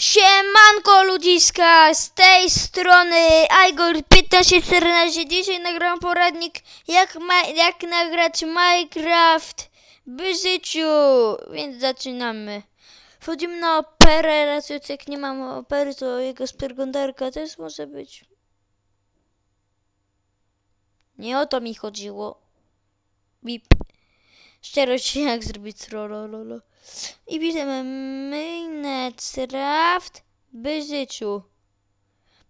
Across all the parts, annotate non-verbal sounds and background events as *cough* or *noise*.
Siemanko ludziska, z tej strony Igor 1514. Dzisiaj nagram poradnik jak, jak nagrać Minecraft w życiu, więc zaczynamy. Wchodzimy na operę, raz jak nie mam opery, to jego przeglądarka też może być. Nie o to mi chodziło. Bip. Szczerość *laughs* jak zrobić trolololo. I piszemy Minecraft by życiu.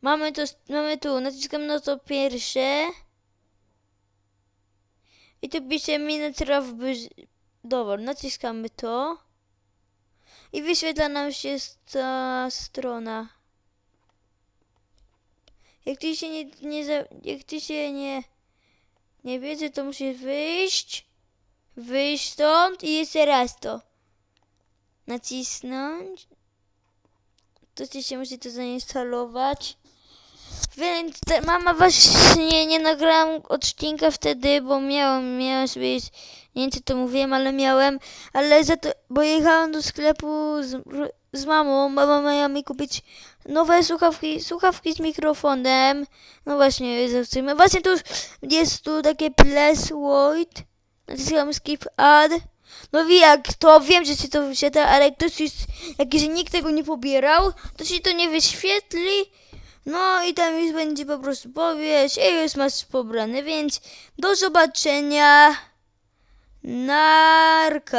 Mamy to, mamy tu, naciskamy na to pierwsze. I tu pisze Minecraft by Dobra, naciskamy to. I wyświetla nam się ta strona. Jak ty się nie, nie jak ty się nie, nie wiedzy, to musisz wyjść, wyjść stąd i jeszcze raz to nacisnąć. To się musi to zainstalować. Więc te, mama właśnie nie nagrałam odcinka wtedy, bo miałem, miałem sobie, nie wiem czy to mówiłem, ale miałem, ale za to, bo jechałem do sklepu z, z mamą, mama miała mi kupić nowe słuchawki, słuchawki z mikrofonem. No właśnie. Właśnie tu jest tu takie plus white. Naciskam skip ad. No wie jak to, wiem, że się to wyświetla, ale jak ktoś jest, jak jeżeli nikt tego nie pobierał, to się to nie wyświetli. No i tam już będzie po prostu powiesz i już masz pobrane, więc do zobaczenia. Narka.